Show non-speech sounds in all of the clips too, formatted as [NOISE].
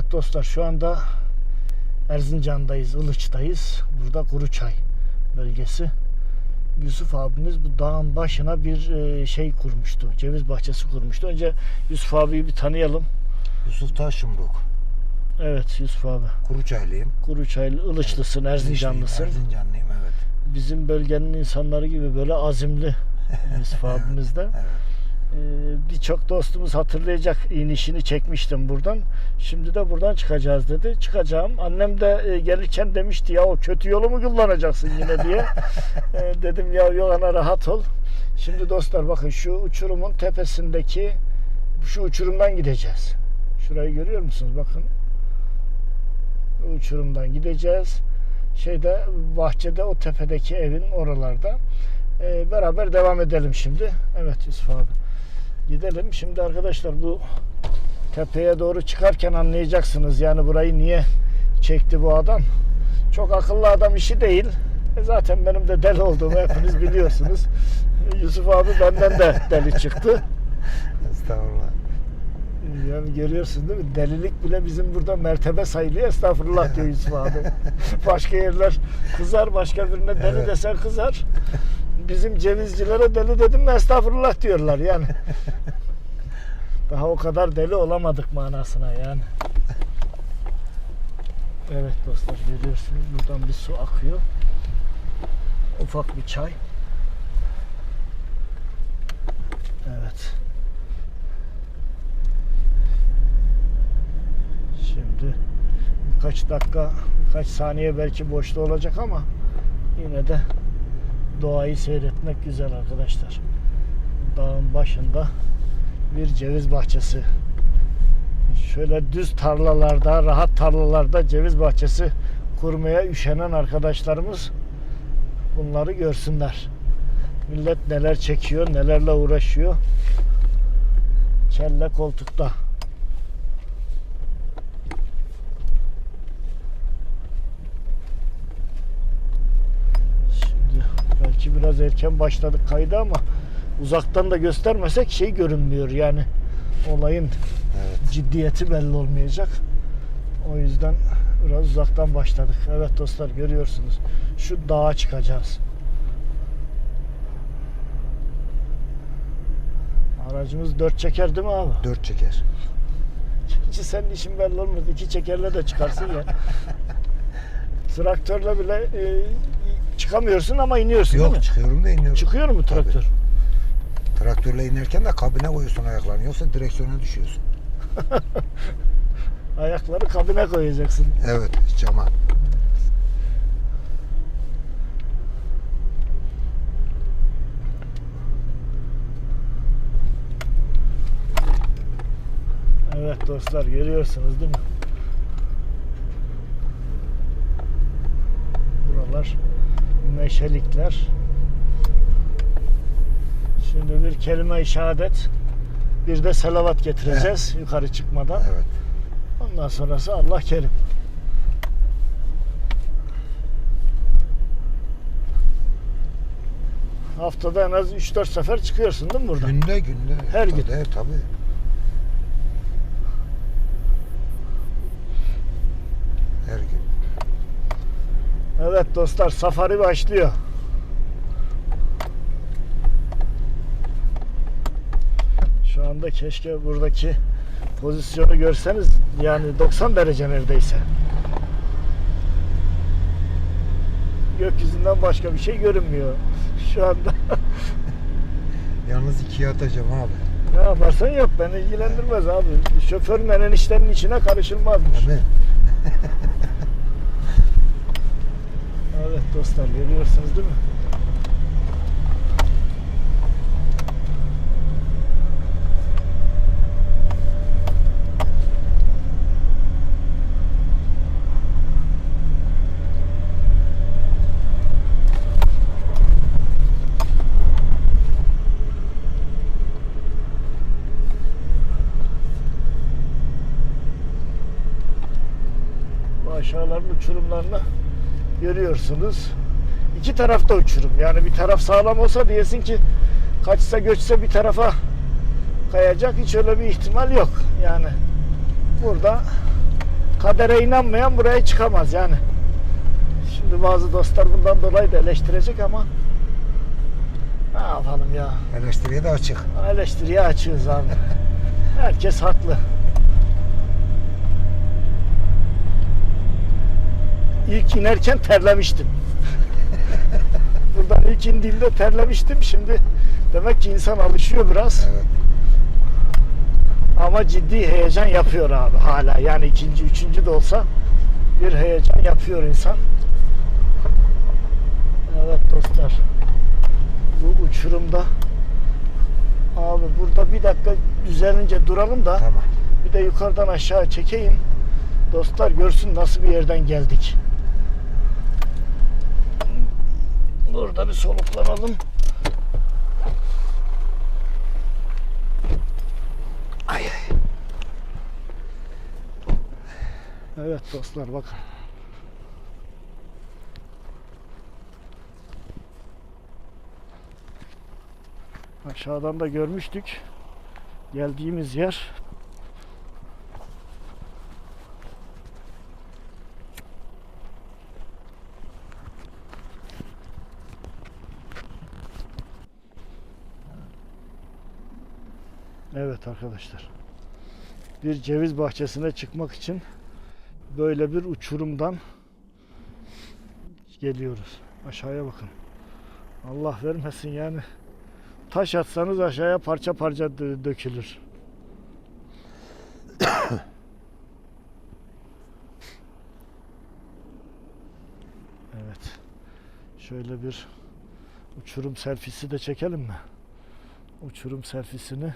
Evet dostlar şu anda Erzincan'dayız, Ilıç'tayız. Burada Kuruçay bölgesi. Yusuf abimiz bu dağın başına bir e, şey kurmuştu. Ceviz bahçesi kurmuştu. Önce Yusuf abiyi bir tanıyalım. Yusuf Taşımruk. Evet Yusuf abi. Kuruçaylıyım. Kuruçaylı, Ilıçlısın, Erzincanlısın. Erzincanlıyım evet. Bizim bölgenin insanları gibi böyle azimli [LAUGHS] Yusuf abimiz de. Evet. Ee, Birçok dostumuz hatırlayacak inişini çekmiştim buradan. Şimdi de buradan çıkacağız dedi. Çıkacağım. Annem de e, gelirken demişti ya o kötü yolu mu kullanacaksın yine diye. [LAUGHS] E, dedim ya yok ana rahat ol. Şimdi dostlar bakın şu uçurumun tepesindeki şu uçurumdan gideceğiz. Şurayı görüyor musunuz? Bakın. Uçurumdan gideceğiz. Şeyde bahçede o tepedeki evin oralarda. E, beraber devam edelim şimdi. Evet Yusuf abi. Gidelim. Şimdi arkadaşlar bu tepeye doğru çıkarken anlayacaksınız. Yani burayı niye çekti bu adam. Çok akıllı adam işi değil. E zaten benim de deli olduğumu hepiniz biliyorsunuz. [LAUGHS] Yusuf abi benden de deli çıktı. Estağfurullah. Yani görüyorsun değil mi? Delilik bile bizim burada mertebe sayılıyor. Estağfurullah diyor Yusuf abi. [LAUGHS] Başka yerler kızar, başka birine deli Evet. desen kızar. Bizim cevizcilere deli dedim mi estağfurullah diyorlar yani. [LAUGHS] Daha o kadar deli olamadık manasına yani. Evet dostlar görüyorsunuz buradan bir su akıyor. Ufak bir çay. Evet. Şimdi birkaç dakika, birkaç saniye belki boşta olacak ama yine de doğayı seyretmek güzel arkadaşlar. Dağın başında bir ceviz bahçesi. Şöyle düz tarlalarda, rahat tarlalarda ceviz bahçesi kurmaya üşenen arkadaşlarımız bunları görsünler. Millet neler çekiyor, nelerle uğraşıyor. Kelle koltukta. Şimdi belki biraz erken başladık kayda ama uzaktan da göstermesek şey görünmüyor yani olayın Evet. ciddiyeti belli olmayacak. O yüzden biraz uzaktan başladık. Evet dostlar görüyorsunuz. Şu dağa çıkacağız. Aracımız dört çeker değil mi abi? Dört çeker. Hiç senin işin belli olmaz. İki çekerle de çıkarsın ya. [LAUGHS] Traktörle bile e, çıkamıyorsun ama iniyorsun değil mi? Yok çıkıyorum da iniyorum. Çıkıyor mu Tabii. traktör? Traktörle inerken de kabine koyuyorsun ayaklarını. Yoksa direksiyona düşüyorsun. [LAUGHS] Ayakları kabine koyacaksın. Evet cama. Evet dostlar görüyorsunuz değil mi? Buralar meşelikler. Şimdi bir kelime-i şehadet bir de selavat getireceğiz yukarı çıkmadan. Evet. Ondan sonrası Allah kerim. Haftada en az 3-4 sefer çıkıyorsun değil mi buradan? Günde günde. Her gün. Tabii, tabii. Her gün. Evet dostlar safari başlıyor. Şu anda keşke buradaki pozisyonu görseniz yani 90 derece neredeyse. Gökyüzünden başka bir şey görünmüyor [LAUGHS] şu anda. Yalnız ikiye atacağım abi. ne yaparsan yap beni ilgilendirmez abi. Şoförün eniştenin içine karışılmazmış. Değil mi? Evet dostlar görüyorsunuz değil mi? Aşağıların uçurumlarını görüyorsunuz. İki tarafta uçurum. Yani bir taraf sağlam olsa diyesin ki kaçsa göçse bir tarafa kayacak. Hiç öyle bir ihtimal yok. Yani burada kadere inanmayan buraya çıkamaz yani. Şimdi bazı dostlar bundan dolayı da eleştirecek ama ne yapalım ya. Eleştiriye de açık. Eleştiriye açığız abi. [LAUGHS] Herkes haklı. İlk inerken terlemiştim. [LAUGHS] Buradan ilk indiğimde terlemiştim. Şimdi demek ki insan alışıyor biraz. Evet. Ama ciddi heyecan yapıyor abi hala. Yani ikinci, üçüncü de olsa bir heyecan yapıyor insan. Evet dostlar. Bu uçurumda abi burada bir dakika düzelince duralım da Tamam. bir de yukarıdan aşağı çekeyim. Dostlar görsün nasıl bir yerden geldik. Burada bir soluklanalım. Ay ay. Evet dostlar bakın. Aşağıdan da görmüştük. Geldiğimiz yer Evet arkadaşlar. Bir ceviz bahçesine çıkmak için böyle bir uçurumdan geliyoruz. Aşağıya bakın. Allah vermesin yani. Taş atsanız aşağıya parça parça dö- dökülür. [COUGHS] evet. Şöyle bir uçurum selfisi de çekelim mi? Uçurum selfisini.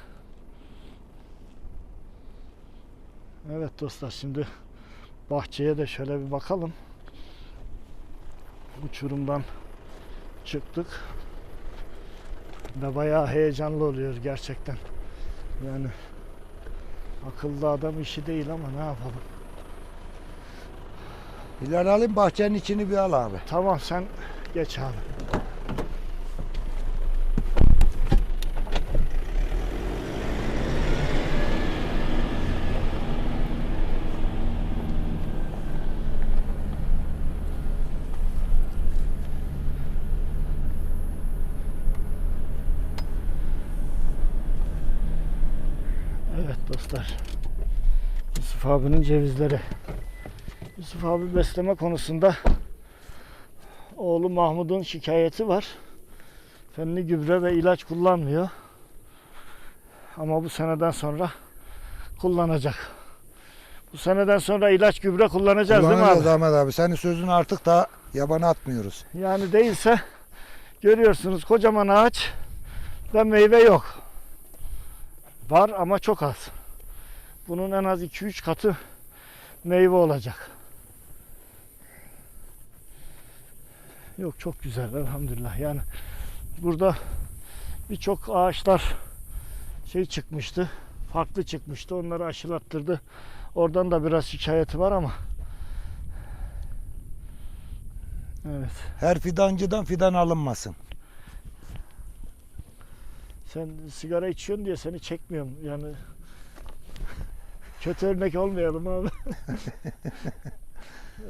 Evet dostlar şimdi bahçeye de şöyle bir bakalım. Uçurumdan çıktık. Ve bayağı heyecanlı oluyor gerçekten. Yani akıllı adam işi değil ama ne yapalım. Bilal alayım bahçenin içini bir al abi. Tamam sen geç abi. Evet dostlar. Yusuf abinin cevizleri. Yusuf abi besleme konusunda oğlu Mahmud'un şikayeti var. Fenli gübre ve ilaç kullanmıyor. Ama bu seneden sonra kullanacak. Bu seneden sonra ilaç gübre kullanacağız değil mi Kullanacağız abi? Ahmet abi. Senin sözünü artık da yabana atmıyoruz. Yani değilse görüyorsunuz kocaman ağaç ve meyve yok. Var ama çok az. Bunun en az 2-3 katı meyve olacak. Yok çok güzel elhamdülillah. Yani burada birçok ağaçlar şey çıkmıştı. Farklı çıkmıştı. Onları aşılattırdı. Oradan da biraz şikayeti var ama Evet. Her fidancıdan fidan alınmasın. Sen sigara içiyorsun diye seni çekmiyorum. Yani kötü örnek olmayalım abi. [LAUGHS]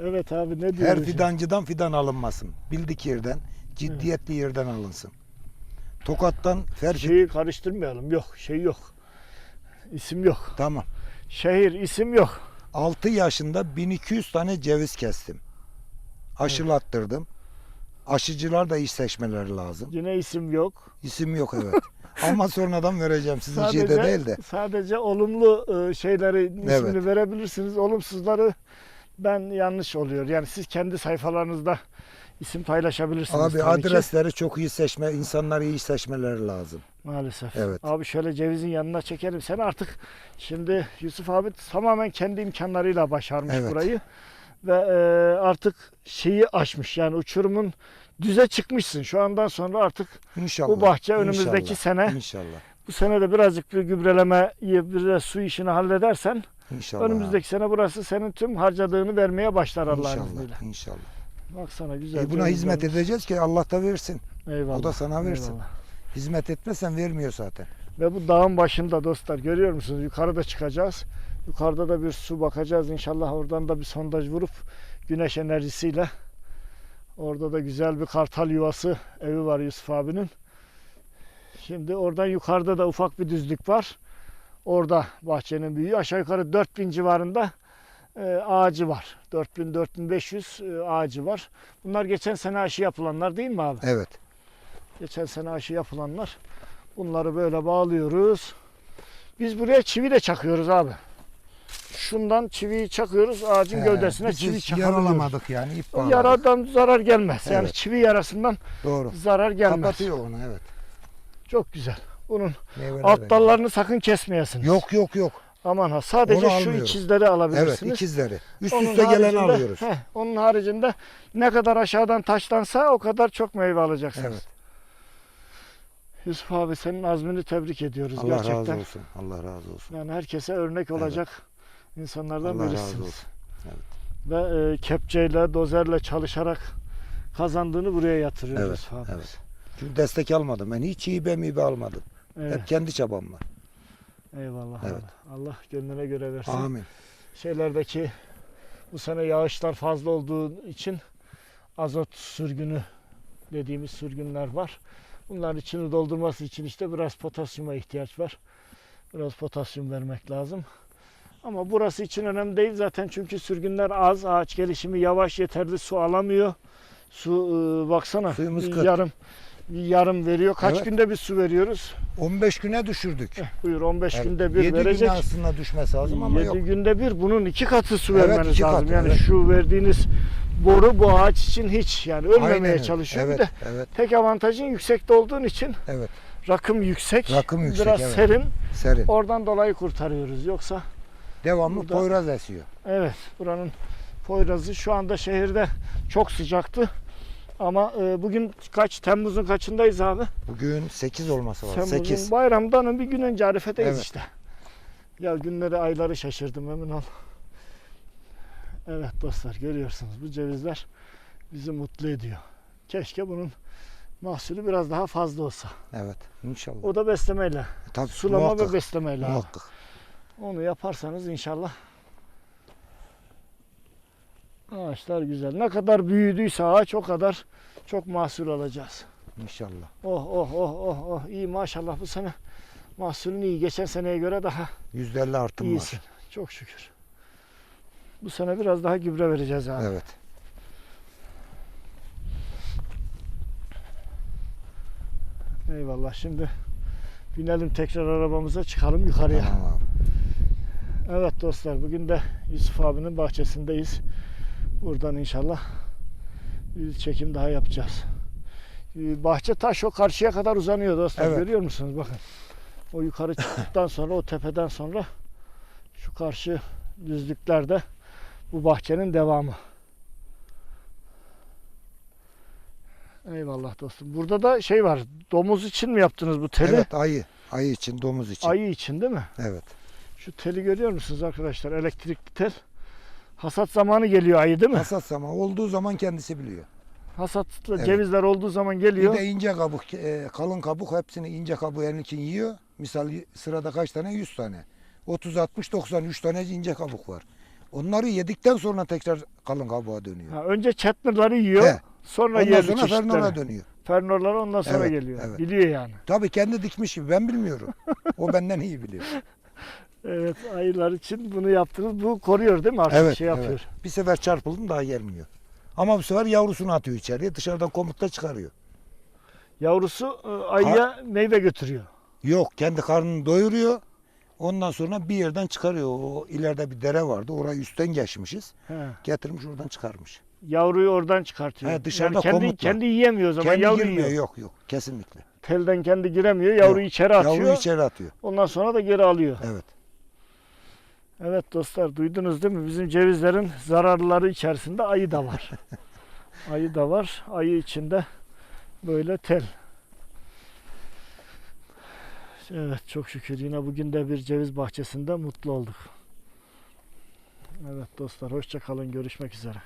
evet abi ne diyorsun? Her fidancıdan fidan alınmasın. Bildik yerden, ciddiyetli yerden alınsın. Tokat'tan fer Şeyi karıştırmayalım. Yok, şey yok. İsim yok. Tamam. Şehir isim yok. 6 yaşında 1200 tane ceviz kestim. Aşılattırdım. Aşıcılar da iş seçmeleri lazım. Yine isim yok. İsim yok evet. [LAUGHS] Ama sonradan vereceğim sizin şeyde değil de. sadece olumlu e, şeyleri ismini Evet. verebilirsiniz. Olumsuzları ben yanlış oluyor. Yani siz kendi sayfalarınızda isim paylaşabilirsiniz. Abi tabii ki. adresleri çok iyi seçme, insanları iyi seçmeleri lazım. Maalesef. Evet. Abi şöyle cevizin yanına çekelim. Sen artık şimdi Yusuf abi tamamen kendi imkanlarıyla başarmış Evet. burayı. Ve e, artık şeyi aşmış. Yani uçurumun düze çıkmışsın. Şu andan sonra artık İnşallah. bu bahçe önümüzdeki İnşallah. sene İnşallah. bu sene de birazcık bir gübrelemeyi bir de su işini halledersen İnşallah. önümüzdeki sene burası senin tüm harcadığını vermeye başlar Allah'ın İnşallah. izniyle. İnşallah. Baksana güzel. E buna hizmet cevizlerimiz. edeceğiz ki Allah da versin. Eyvallah. o da sana versin. eyvallah. Hizmet etmezsen vermiyor zaten. Ve bu dağın başında dostlar görüyor musunuz? Yukarıda çıkacağız. Yukarıda da bir su bakacağız inşallah oradan da bir sondaj vurup güneş enerjisiyle orada da güzel bir kartal yuvası evi var Yusuf abinin. Şimdi oradan yukarıda da ufak bir düzlük var. Orada bahçenin büyüğü aşağı yukarı 4000 civarında e, ağacı var. 4000-4500 e, ağacı var. Bunlar geçen sene aşı yapılanlar değil mi abi? Evet. Geçen sene aşı yapılanlar. Bunları böyle bağlıyoruz. Biz buraya çivi de çakıyoruz abi. Şundan çiviyi çakıyoruz ağacın He, gövdesine biz çivi hiç çakabiliyoruz. yaralamadık yani ip bağladık. Yaradan zarar gelmez. Yani Evet. çivi yarasından Doğru. zarar gelmez. Kapatıyor onu evet. Çok güzel. Bunun Meyveler alt de- dallarını sakın kesmeyesiniz. Yok yok yok. Aman ha sadece Onu şu almıyorum. ikizleri Evet alabilirsiniz. ikizleri. Üst Onun üste geleni haricinde- alıyoruz. heh, onun haricinde ne kadar aşağıdan taşlansa o kadar çok meyve alacaksınız. Evet. Yusuf abi senin azmini tebrik ediyoruz Allah gerçekten. razı olsun. Allah razı olsun. Yani herkese örnek olacak insanlardan Allah birisiniz. olsun. Ve e, kepçeyle, dozerle çalışarak kazandığını buraya yatırıyor Evet, abi. evet. Çünkü destek almadım. Ben hiç hibe mibe almadım. Evet, Hep kendi çabamla. Eyvallah Evet. abi. Allah gönlüne göre versin. Amin. Şeylerdeki bu sene yağışlar fazla olduğu için azot sürgünü dediğimiz sürgünler var. Bunların içini doldurması için işte biraz potasyuma ihtiyaç var. Biraz potasyum vermek lazım. Ama burası için önemli değil zaten çünkü sürgünler az, ağaç gelişimi yavaş, yeterli su alamıyor. Su e, baksana Suyumuz kıt. yarım yarım veriyor. Kaç Evet. günde bir su veriyoruz? 15 güne düşürdük. Eh, buyur 15 Evet. günde bir Yedi verecek. güne aslında düşmesi lazım ama 7 yok. günde bir bunun iki katı su Evet, vermeniz iki lazım. katı, yani evet. şu verdiğiniz boru bu ağaç için hiç yani ölmemeye Aynen öyle. çalışıyor. Evet, Bir de evet, tek avantajın yüksekte olduğun için evet. rakım yüksek. Rakım yüksek, Biraz evet. serin. Serin. Oradan dolayı kurtarıyoruz. Yoksa Devamlı Burada- poyraz esiyor. evet buranın Poyraz'ı şu anda şehirde çok sıcaktı. Ama e, bugün kaç? Temmuz'un kaçındayız abi? Bugün 8 olması lazım. Temmuz'un 8. bayramdan bir gün önce Arife'deyiz Evet. işte. Ya günleri ayları şaşırdım emin ol. Evet dostlar görüyorsunuz bu cevizler bizi mutlu ediyor. Keşke bunun mahsulü biraz daha fazla olsa. Evet. İnşallah. O da beslemeyle. Tabii, Sulama muhakkak, ve beslemeyle. abi. Onu yaparsanız inşallah ağaçlar güzel. Ne kadar büyüdüyse ağaç o kadar çok mahsul alacağız. İnşallah. Oh oh oh oh oh iyi maşallah bu sene mahsulün iyi. Geçen seneye göre daha %50 artım iyisin. var. Çok şükür. Bu sene biraz daha gübre vereceğiz abi. Evet. Eyvallah. Şimdi binelim tekrar arabamıza çıkalım yukarıya. Tamam abi. Evet dostlar bugün de Yusuf abinin bahçesindeyiz. Buradan inşallah bir çekim daha yapacağız. Ee, Bahçe taş o karşıya kadar uzanıyor dostlar. Evet. Görüyor musunuz? Bakın. O yukarı [COUGHS] çıktıktan sonra o tepeden sonra şu karşı düzlüklerde bu bahçenin devamı. Eyvallah dostum. Burada da şey var. Domuz için mi yaptınız bu teli? Evet ayı. Ayı için, domuz için. Ayı için değil mi? Evet. Şu teli görüyor musunuz arkadaşlar? Elektrikli tel. Hasat zamanı geliyor ayı değil mi? Hasat zaman olduğu zaman kendisi biliyor. Hasatlı Evet. cevizler olduğu zaman geliyor. Bir de ince kabuk, e, kalın kabuk hepsini ince kabuğu elin için yiyor. Misal sırada kaç tane? 100 tane. 30, 60, 90, 3 tane ince kabuk var. Onları yedikten sonra tekrar kalın kabuğa dönüyor. Ha, önce çetnirleri yiyor. He. Sonra Ondan sonra çeşitleri. Fernora dönüyor. Fernorlar ondan sonra Evet, geliyor. evet. Biliyor yani. Tabii kendi dikmiş gibi ben bilmiyorum. [LAUGHS] O benden iyi biliyor. Evet ayılar için bunu yaptınız. Bu koruyor değil mi? Artık Evet, şey yapıyor. evet. Bir sefer çarpıldım daha gelmiyor. Ama bu sefer yavrusunu atıyor içeriye. Dışarıdan komutta çıkarıyor. Yavrusu e, ayıya meyve götürüyor. Yok kendi karnını doyuruyor. Ondan sonra bir yerden çıkarıyor. O ileride bir dere vardı. Orayı üstten geçmişiz. He. Getirmiş oradan çıkarmış. Yavruyu oradan çıkartıyor. He, dışarıda yani kendi, komutla. kendi yiyemiyor o zaman. kendi yavru girmiyor. yiyor. Yok yok. Kesinlikle. Telden kendi giremiyor. Yavruyu Yok. içeri atıyor. Yavru içeri atıyor. Ondan sonra da geri alıyor. Evet. Evet dostlar duydunuz değil mi? Bizim cevizlerin zararları içerisinde ayı da var. [LAUGHS] ayı da var. Ayı içinde böyle tel. Evet çok şükür yine bugün de bir ceviz bahçesinde mutlu olduk. Evet dostlar hoşça kalın görüşmek üzere.